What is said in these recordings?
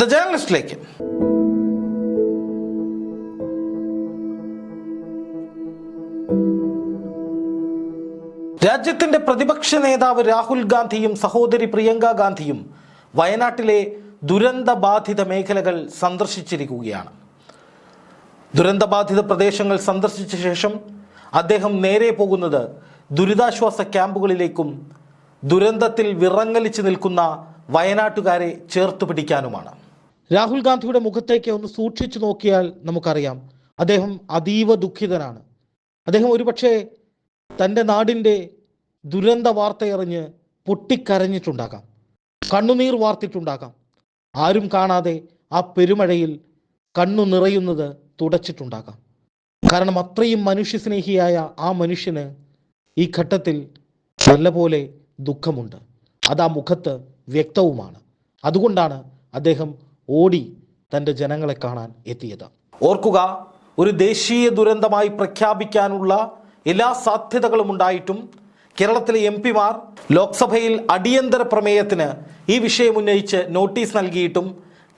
The ജേർണലിസ്റ്റിലേക്ക് രാജ്യത്തിന്റെ പ്രതിപക്ഷ നേതാവ് രാഹുൽ ഗാന്ധിയും സഹോദരി പ്രിയങ്ക ഗാന്ധിയും വയനാട്ടിലെ ദുരന്തബാധിത മേഖലകൾ സന്ദർശിച്ചിരിക്കുകയാണ്. ദുരന്തബാധിത പ്രദേശങ്ങൾ സന്ദർശിച്ച ശേഷം അദ്ദേഹം നേരെ പോകുന്നത് ദുരിതാശ്വാസ ക്യാമ്പുകളിലേക്കും ദുരന്തത്തിൽ വിറങ്ങലിച്ച് നിൽക്കുന്ന വയനാട്ടുകാരെ ചേർത്ത് പിടിക്കാനുമാണ്. രാഹുൽ ഗാന്ധിയുടെ മുഖത്തേക്ക് ഒന്ന് സൂക്ഷിച്ചു നോക്കിയാൽ നമുക്കറിയാം അദ്ദേഹം അതീവ ദുഃഖിതനാണ്. അദ്ദേഹം ഒരുപക്ഷെ തന്റെ നാടിന്റെ ദുരന്ത വാർത്തയറിഞ്ഞ് പൊട്ടിക്കരഞ്ഞിട്ടുണ്ടാകാം. കണ്ണുനീർ വാർത്തിട്ടുണ്ടാകാം. ആരും കാണാതെ ആ പെരുമഴയിൽ കണ്ണു നിറയുന്നത് തുടച്ചിട്ടുണ്ടാകാം. കാരണം അത്രയും മനുഷ്യസ്നേഹിയായ ആ മനുഷ്യന് ഈ ഘട്ടത്തിൽ നല്ലപോലെ ദുഃഖമുണ്ട്. അത് ആ മുഖത്ത് വ്യക്തവുമാണ്. അതുകൊണ്ടാണ് അദ്ദേഹം ഓടി തന്റെ ജനങ്ങളെ കാണാൻ എത്തിയത്. ഓർക്കുക ഒരു ദേശീയ ദുരന്തമായി പ്രഖ്യാപിക്കാനുള്ള എല്ലാ സാധ്യതകളും ഉണ്ടായിട്ടും കേരളത്തിലെ എം പിമാർ ലോക്സഭയിൽ അടിയന്തര പ്രമേയത്തിന് ഈ വിഷയം ഉന്നയിച്ച് നോട്ടീസ് നൽകിയിട്ടും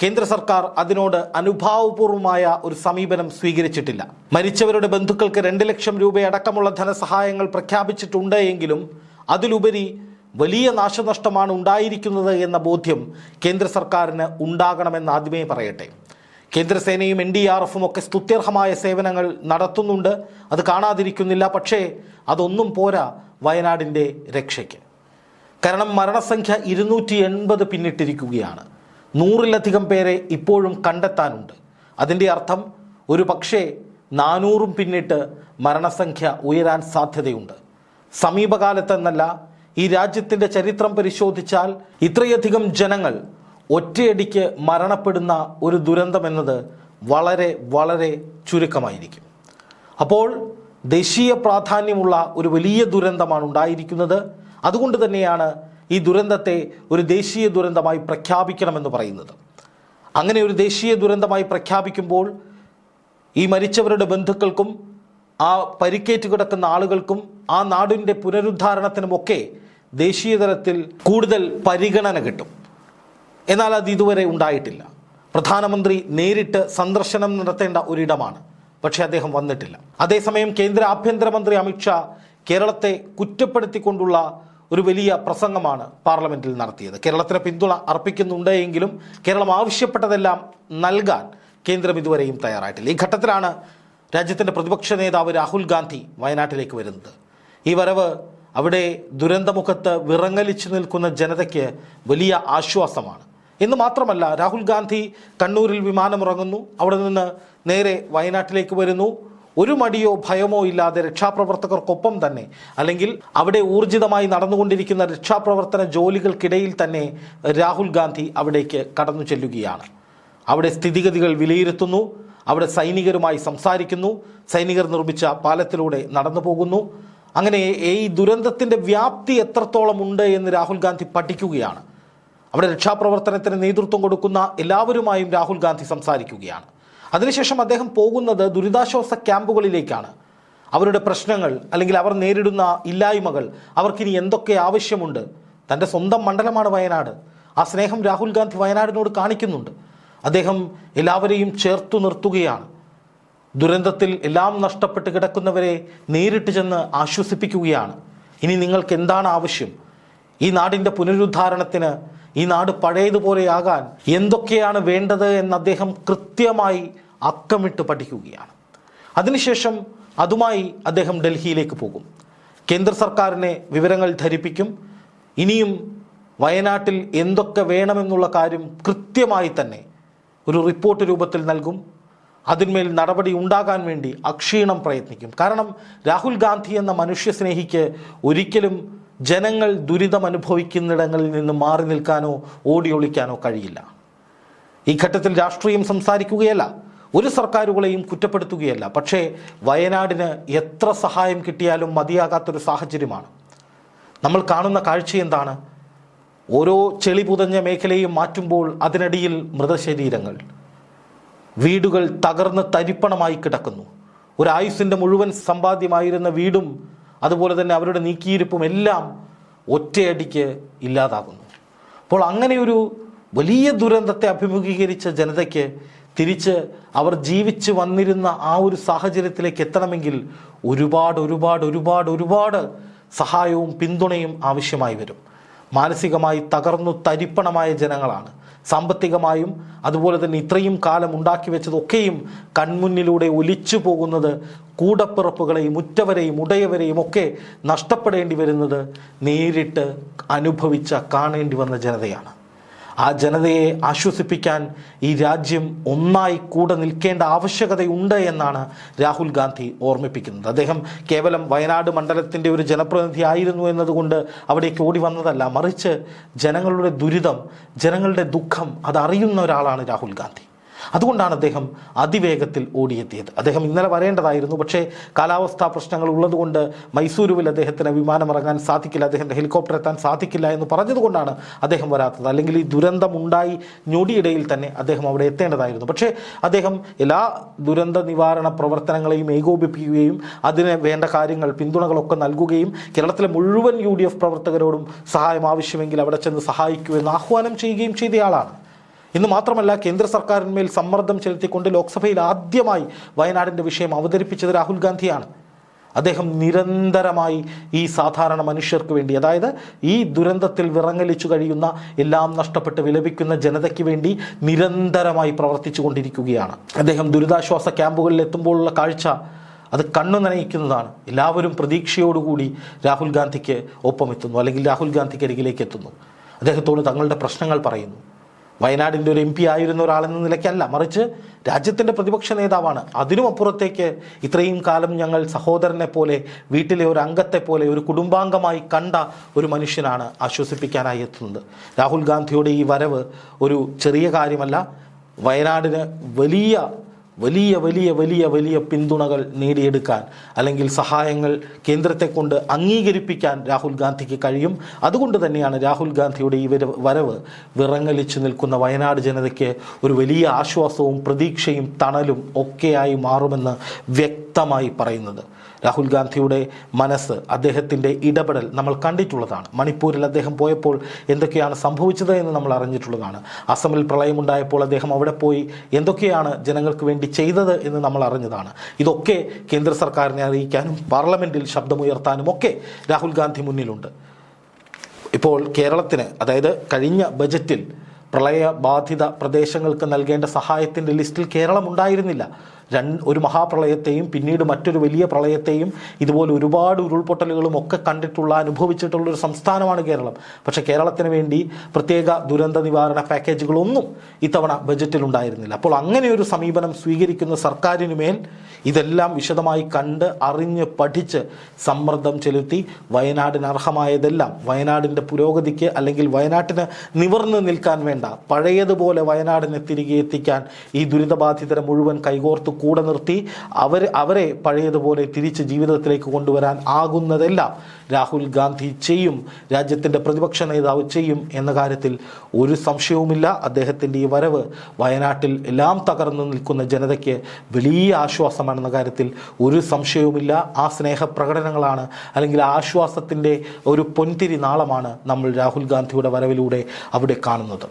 കേന്ദ്ര സർക്കാർ അതിനോട് അനുഭാവപൂർവമായ ഒരു സമീപനം സ്വീകരിച്ചിട്ടില്ല. മരിച്ചവരുടെ ബന്ധുക്കൾക്ക് രണ്ട് ലക്ഷം രൂപയടക്കമുള്ള ധനസഹായങ്ങൾ പ്രഖ്യാപിച്ചിട്ടുണ്ട് എങ്കിലും അതിലുപരി വലിയ നാശനഷ്ടമാണ് ഉണ്ടായിരിക്കുന്നത് എന്ന ബോധ്യം കേന്ദ്ര സർക്കാരിന് ഉണ്ടാകണമെന്ന് ആദ്യമേ പറയട്ടെ. കേന്ദ്രസേനയും എൻ ഡി ആർ എഫും ഒക്കെ സ്തുത്യർഹമായ സേവനങ്ങൾ നടത്തുന്നുണ്ട്. അത് കാണാതിരിക്കുന്നില്ല. പക്ഷേ അതൊന്നും പോരാ വയനാടിന്റെ രക്ഷയ്ക്ക്. കാരണം മരണസംഖ്യ ഇരുന്നൂറ്റി എൺപത് പിന്നിട്ടിരിക്കുകയാണ്. നൂറിലധികം പേരെ ഇപ്പോഴും കണ്ടെത്താനുണ്ട്. അതിന്റെ അർത്ഥം ഒരു പക്ഷേ നാനൂറും പിന്നിട്ട് മരണസംഖ്യ ഉയരാൻ സാധ്യതയുണ്ട്. സമീപകാലത്തെന്നല്ല ഈ രാജ്യത്തിന്റെ ചരിത്രം പരിശോധിച്ചാൽ ഇത്രയധികം ജനങ്ങൾ ഒറ്റയടിക്ക് മരണപ്പെടുന്ന ഒരു ദുരന്തമെന്നത് വളരെ വളരെ ചുരുക്കമായിരിക്കും. അപ്പോൾ ദേശീയ പ്രാധാന്യമുള്ള ഒരു വലിയ ദുരന്തമാണ് ഉണ്ടായിരിക്കുന്നത്. അതുകൊണ്ട് തന്നെയാണ് ഈ ദുരന്തത്തെ ഒരു ദേശീയ ദുരന്തമായി പ്രഖ്യാപിക്കണമെന്ന് പറയുന്നത്. അങ്ങനെ ഒരു ദേശീയ ദുരന്തമായി പ്രഖ്യാപിക്കുമ്പോൾ ഈ മരിച്ചവരുടെ ബന്ധുക്കൾക്കും ആ പരിക്കേറ്റ് കിടക്കുന്ന ആളുകൾക്കും ആ നാടിന്റെ പുനരുദ്ധാരണത്തിനുമൊക്കെ ദേശീയ തലത്തിൽ കൂടുതൽ പരിഗണന കിട്ടും. എന്നാൽ അത് ഇതുവരെ ഉണ്ടായിട്ടില്ല. പ്രധാനമന്ത്രി നേരിട്ട് സന്ദർശനം നടത്തേണ്ട ഒരിടമാണ്. പക്ഷേ അദ്ദേഹം വന്നിട്ടില്ല. അതേസമയം കേന്ദ്ര ആഭ്യന്തരമന്ത്രി അമിത്ഷാ കേരളത്തെ കുറ്റപ്പെടുത്തിക്കൊണ്ടുള്ള ഒരു വലിയ പ്രസംഗമാണ് പാർലമെന്റിൽ നടത്തിയത്. കേരളത്തിന് പിന്തുണ അർപ്പിക്കുന്നുണ്ടെങ്കിലും കേരളം ആവശ്യപ്പെട്ടതെല്ലാം നൽകാൻ കേന്ദ്രം ഇതുവരെയും തയ്യാറായിട്ടില്ല. ഈ ഘട്ടത്തിലാണ് രാജ്യത്തിന്റെ പ്രതിപക്ഷ നേതാവ് രാഹുൽ ഗാന്ധി വയനാട്ടിലേക്ക് വരുന്നത്. ഈ വരവ് അവിടെ ദുരന്തമുഖത്ത് വിറങ്ങലിച്ചു നിൽക്കുന്ന ജനതയ്ക്ക് വലിയ ആശ്വാസമാണ്. എന്ന് മാത്രമല്ല രാഹുൽ ഗാന്ധി കണ്ണൂരിൽ വിമാനമിറങ്ങുന്നു. അവിടെ നിന്ന് നേരെ വയനാട്ടിലേക്ക് വരുന്നു. ഒരു മടിയോ ഭയമോ ഇല്ലാതെ രക്ഷാപ്രവർത്തകർക്കൊപ്പം തന്നെ അല്ലെങ്കിൽ അവിടെ ഊർജിതമായി നടന്നുകൊണ്ടിരിക്കുന്ന രക്ഷാപ്രവർത്തന ജോലികൾക്കിടയിൽ തന്നെ രാഹുൽ ഗാന്ധി അവിടേക്ക് കടന്നു ചെല്ലുകയാണ്. അവിടെ സ്ഥിതിഗതികൾ വിലയിരുത്തുന്നു. അവിടെ സൈനികരുമായി സംസാരിക്കുന്നു. സൈനികർ നിർമ്മിച്ച പാലത്തിലൂടെ നടന്നു പോകുന്നു അങ്ങനെ ഈ ദുരന്തത്തിന്റെ വ്യാപ്തി എത്രത്തോളം ഉണ്ട് എന്ന് രാഹുൽ ഗാന്ധി പഠിക്കുകയാണ്. അവിടെ രക്ഷാപ്രവർത്തനത്തിന് നേതൃത്വം കൊടുക്കുന്ന എല്ലാവരുമായും രാഹുൽ ഗാന്ധി സംസാരിക്കുകയാണ്. അതിനുശേഷം അദ്ദേഹം പോകുന്നത് ദുരിതാശ്വാസ ക്യാമ്പുകളിലേക്കാണ്. അവരുടെ പ്രശ്നങ്ങൾ അല്ലെങ്കിൽ അവർ നേരിടുന്ന ഇല്ലായ്മകൾ അവർക്കിനി എന്തൊക്കെ ആവശ്യമുണ്ട്? തന്റെ സ്വന്തം മണ്ഡലമാണ് വയനാട്. ആ സ്നേഹം രാഹുൽ ഗാന്ധി വയനാടിനോട് കാണിക്കുന്നുണ്ട്. അദ്ദേഹം എല്ലാവരെയും ചേർത്തു നിർത്തുകയാണ്. ദുരന്തത്തിൽ എല്ലാം നഷ്ടപ്പെട്ട് കിടക്കുന്നവരെ നേരിട്ട് ചെന്ന് ആശ്വസിപ്പിക്കുകയാണ്. ഇനി നിങ്ങൾക്ക് എന്താണ് ആവശ്യം? ഈ നാടിന്റെ പുനരുദ്ധാരണത്തിന് ഈ നാട് പഴയതുപോലെയാകാൻ എന്തൊക്കെയാണ് വേണ്ടത് എന്ന് അദ്ദേഹം കൃത്യമായി അക്കമിട്ട് പഠിക്കുകയാണ്. അതിനുശേഷം അതുമായി അദ്ദേഹം ഡൽഹിയിലേക്ക് പോകും. കേന്ദ്ര സർക്കാരിനെ വിവരങ്ങൾ ധരിപ്പിക്കും. ഇനിയും വയനാട്ടിൽ എന്തൊക്കെ വേണമെന്നുള്ള കാര്യം കൃത്യമായി തന്നെ ഒരു റിപ്പോർട്ട് രൂപത്തിൽ നൽകും. അതിന്മേൽ നടപടി ഉണ്ടാകാൻ വേണ്ടി അക്ഷീണം പ്രയത്നിക്കും. കാരണം രാഹുൽ ഗാന്ധി എന്ന മനുഷ്യസ്നേഹിക്ക് ഒരിക്കലും ജനങ്ങൾ ദുരിതം അനുഭവിക്കുന്നിടങ്ങളിൽ നിന്ന് മാറി നിൽക്കാനോ ഓടിയൊളിക്കാനോ കഴിയില്ല. ഈ ഘട്ടത്തിൽ രാഷ്ട്രീയം സംസാരിക്കുകയല്ല. ഒരു സർക്കാരുകളെയും കുറ്റപ്പെടുത്തുകയല്ല. പക്ഷേ വയനാടിന് എത്ര സഹായം കിട്ടിയാലും മതിയാകാത്തൊരു സാഹചര്യമാണ്. നമ്മൾ കാണുന്ന കാഴ്ച എന്താണ്? ഓരോ ചെളി പുതഞ്ഞ മേഖലയും മാറ്റുമ്പോൾ അതിനടിയിൽ മൃതശരീരങ്ങൾ. വീടുകൾ തകർന്ന് തരിപ്പണമായി കിടക്കുന്നു. ഒരു ആയുസിന്റെ മുഴുവൻ സമ്പാദ്യമായിരുന്ന വീടും അതുപോലെ തന്നെ അവരുടെ നീക്കിയിരിപ്പും എല്ലാം ഒറ്റയടിക്ക് ഇല്ലാതാകുന്നു. അപ്പോൾ അങ്ങനെയൊരു വലിയ ദുരന്തത്തെ അഭിമുഖീകരിച്ച ജനതയ്ക്ക് തിരിച്ച് അവർ ജീവിച്ചു വന്നിരുന്ന ആ ഒരു സാഹചര്യത്തിലേക്ക് എത്തണമെങ്കിൽ ഒരുപാട് ഒരുപാട് ഒരുപാട് ഒരുപാട് സഹായവും പിന്തുണയും ആവശ്യമായി വരും. മാനസികമായി തകർന്നു തരിപ്പണമായ ജനങ്ങളാണ്. സാമ്പത്തികമായും അതുപോലെ തന്നെ ഇത്രയും കാലം ഉണ്ടാക്കി വെച്ചതൊക്കെയും കൺമുന്നിലൂടെ ഒലിച്ചു പോകുന്നത് കൂടപ്പിറപ്പുകളെയും ഉറ്റവരെയും ഉടയവരെയും ഒക്കെ നഷ്ടപ്പെടേണ്ടി വരുന്നത് നേരിട്ട് അനുഭവിച്ച കാണേണ്ടി വന്ന ജനതയാണ്. ആ ജനതയെ ആശ്വസിപ്പിക്കാൻ ഈ രാജ്യം ഒന്നായി കൂടെ നിൽക്കേണ്ട ആവശ്യകതയുണ്ട് എന്നാണ് രാഹുൽ ഗാന്ധി ഓർമ്മിപ്പിക്കുന്നത്. അദ്ദേഹം കേവലം വയനാട് മണ്ഡലത്തിന്റെ ഒരു ജനപ്രതിനിധി ആയിരുന്നു എന്നതുകൊണ്ട് അവിടേക്ക് ഓടി വന്നതല്ല. മറിച്ച് ജനങ്ങളുടെ ദുരിതം ജനങ്ങളുടെ ദുഃഖം അതറിയുന്ന ഒരാളാണ് രാഹുൽ ഗാന്ധി. അതുകൊണ്ടാണ് അദ്ദേഹം അതിവേഗത്തിൽ ഓടിയെത്തിയത്. അദ്ദേഹം ഇന്നലെ വരേണ്ടതായിരുന്നു. പക്ഷേ കാലാവസ്ഥാ പ്രശ്നങ്ങൾ ഉള്ളതുകൊണ്ട് മൈസൂരുവിൽ അദ്ദേഹത്തിന് വിമാനം ഇറങ്ങാൻ സാധിക്കില്ല. അദ്ദേഹത്തിന്റെ ഹെലികോപ്റ്റർ എത്താൻ സാധിക്കില്ല എന്ന് പറഞ്ഞതുകൊണ്ടാണ് അദ്ദേഹം വരാത്തത്. അല്ലെങ്കിൽ ഈ ദുരന്തമുണ്ടായി ഞൊടിയിടയിൽ തന്നെ അദ്ദേഹം അവിടെ എത്തേണ്ടതായിരുന്നു. പക്ഷേ അദ്ദേഹം എല്ലാ ദുരന്ത നിവാരണ പ്രവർത്തനങ്ങളെയും ഏകോപിപ്പിക്കുകയും അതിന് വേണ്ട കാര്യങ്ങൾ പിന്തുണകളൊക്കെ നൽകുകയും കേരളത്തിലെ മുഴുവൻ യു പ്രവർത്തകരോടും സഹായം ആവശ്യമെങ്കിൽ അവിടെ ചെന്ന് സഹായിക്കൂ എന്ന് ആഹ്വാനം ചെയ്യുകയും ചെയ്തയാളാണ്. ഇന്ന് മാത്രമല്ല കേന്ദ്ര സർക്കാരിന്മേൽ സമ്മർദ്ദം ചെലുത്തിക്കൊണ്ട് ലോക്സഭയിൽ ആദ്യമായി വയനാടിന്റെ വിഷയം അവതരിപ്പിച്ചത് രാഹുൽ ഗാന്ധിയാണ്. അദ്ദേഹം നിരന്തരമായി ഈ സാധാരണ മനുഷ്യർക്ക് വേണ്ടി അതായത് ഈ ദുരന്തത്തിൽ വിറങ്ങലിച്ചു കഴിയുന്ന എല്ലാം നഷ്ടപ്പെട്ട് വിലപിക്കുന്ന ജനതയ്ക്ക് വേണ്ടി നിരന്തരമായി പ്രവർത്തിച്ചു കൊണ്ടിരിക്കുകയാണ് അദ്ദേഹം ദുരിതാശ്വാസ ക്യാമ്പുകളിൽ എത്തുമ്പോഴുള്ള കാഴ്ച അത് കണ്ണു നനയിക്കുന്നതാണ്. എല്ലാവരും പ്രതീക്ഷയോടുകൂടി രാഹുൽ ഗാന്ധിക്ക് ഒപ്പമെത്തുന്നു അല്ലെങ്കിൽ രാഹുൽ ഗാന്ധിക്ക് അരികിലേക്ക് എത്തുന്നു. അദ്ദേഹത്തോട് തങ്ങളുടെ പ്രശ്നങ്ങൾ പറയുന്നു. വയനാടിന്റെ ഒരു എം പി ആയിരുന്ന ഒരാളെന്ന നിലയ്ക്കല്ല. മറിച്ച് രാജ്യത്തിന്റെ പ്രതിപക്ഷ നേതാവാണ്. അതിനും അപ്പുറത്തേക്ക് ഇത്രയും കാലം ഞങ്ങൾ സഹോദരനെ പോലെ വീട്ടിലെ ഒരു അംഗത്തെ പോലെ ഒരു കുടുംബാംഗമായി കണ്ട ഒരു മനുഷ്യനാണ് ആശ്വസിപ്പിക്കാനായി എത്തുന്നത്. രാഹുൽ ഗാന്ധിയുടെ ഈ വരവ് ഒരു ചെറിയ കാര്യമല്ല. വയനാടിന് വലിയ വലിയ വലിയ വലിയ വലിയ പിന്തുണകൾ നേടിയെടുക്കാൻ അല്ലെങ്കിൽ സഹായങ്ങൾ കേന്ദ്രത്തെ കൊണ്ട് അംഗീകരിപ്പിക്കാൻ രാഹുൽ ഗാന്ധിക്ക് കഴിയും. അതുകൊണ്ട് തന്നെയാണ് രാഹുൽ ഗാന്ധിയുടെ ഈ വരവ് വിറങ്ങലിച്ചു നിൽക്കുന്ന വയനാട് ജനതയ്ക്ക് ഒരു വലിയ ആശ്വാസവും പ്രതീക്ഷയും തണലും ഒക്കെയായി മാറുമെന്ന് വ്യക്തമായി പറയുന്നത്. രാഹുൽ ഗാന്ധിയുടെ മനസ്സ് അദ്ദേഹത്തിന്റെ ഇടപെടൽ നമ്മൾ കണ്ടിട്ടുള്ളതാണ്. മണിപ്പൂരിൽ അദ്ദേഹം പോയപ്പോൾ എന്തൊക്കെയാണ് സംഭവിച്ചത് എന്ന് നമ്മൾ അറിഞ്ഞിട്ടുള്ളതാണ്. അസമിൽ പ്രളയമുണ്ടായപ്പോൾ അദ്ദേഹം അവിടെ പോയി എന്തൊക്കെയാണ് ജനങ്ങൾക്ക് വേണ്ടി ചെയ്തത് എന്ന് നമ്മൾ അറിഞ്ഞതാണ്. ഇതൊക്കെ കേന്ദ്ര സർക്കാരിനെ അറിയിക്കാനും പാർലമെന്റിൽ ശബ്ദമുയർത്താനും ഒക്കെ രാഹുൽ ഗാന്ധി മുന്നിലുണ്ട്. ഇപ്പോൾ കേരളത്തിന് അതായത് കഴിഞ്ഞ ബജറ്റിൽ പ്രളയബാധിത പ്രദേശങ്ങൾക്ക് നൽകേണ്ട സഹായത്തിന്റെ ലിസ്റ്റിൽ കേരളം ഉണ്ടായിരുന്നില്ല. രണ്ട് ഒരു മഹാപ്രളയത്തെയും പിന്നീട് മറ്റൊരു വലിയ പ്രളയത്തെയും ഇതുപോലെ ഒരുപാട് ഉരുൾപൊട്ടലുകളും ഒക്കെ കണ്ടിട്ടുള്ള അനുഭവിച്ചിട്ടുള്ള ഒരു സംസ്ഥാനമാണ് കേരളം. പക്ഷേ കേരളത്തിന് വേണ്ടി പ്രത്യേക ദുരന്ത നിവാരണ പാക്കേജുകളൊന്നും ഇത്തവണ ബജറ്റിൽ ഉണ്ടായിരുന്നില്ല. അപ്പോൾ അങ്ങനെ ഒരു സമീപനം സ്വീകരിക്കുന്ന സർക്കാരിനുമേൽ ഇതെല്ലാം വിശദമായി കണ്ട് അറിഞ്ഞ് പഠിച്ച് സമ്മർദ്ദം ചെലുത്തി വയനാടിന് അർഹമായതെല്ലാം വയനാടിന്റെ പുരോഗതിക്ക് അല്ലെങ്കിൽ വയനാട്ടിന് നിവർന്ന് നിൽക്കാൻ വേണ്ട പഴയതുപോലെ വയനാടിനെ തിരികെ എത്തിക്കാൻ ഈ ദുരിതബാധിതരെ മുഴുവൻ കൈകോർത്ത് കൂടെ നിർത്തി അവർ അവരെ പഴയതുപോലെ തിരിച്ച് ജീവിതത്തിലേക്ക് കൊണ്ടുവരാൻ ആകുന്നതെല്ലാം രാഹുൽ ഗാന്ധി ചെയ്യും രാജ്യത്തിന്റെ പ്രതിപക്ഷ നേതാവ് ചെയ്യും എന്ന കാര്യത്തിൽ ഒരു സംശയവുമില്ല. അദ്ദേഹത്തിന്റെ ഈ വരവ് വയനാട്ടിൽ എല്ലാം തകർന്നു നിൽക്കുന്ന ജനതയ്ക്ക് വലിയ ആശ്വാസമാണെന്ന കാര്യത്തിൽ ഒരു സംശയവുമില്ല. ആ സ്നേഹപ്രകടനങ്ങളാണ് അല്ലെങ്കിൽ ആശ്വാസത്തിന്റെ ഒരു പൊൻതിരി നാളമാണ് നമ്മൾ രാഹുൽ ഗാന്ധിയുടെ വരവിലൂടെ അവിടെ കാണുന്നത്.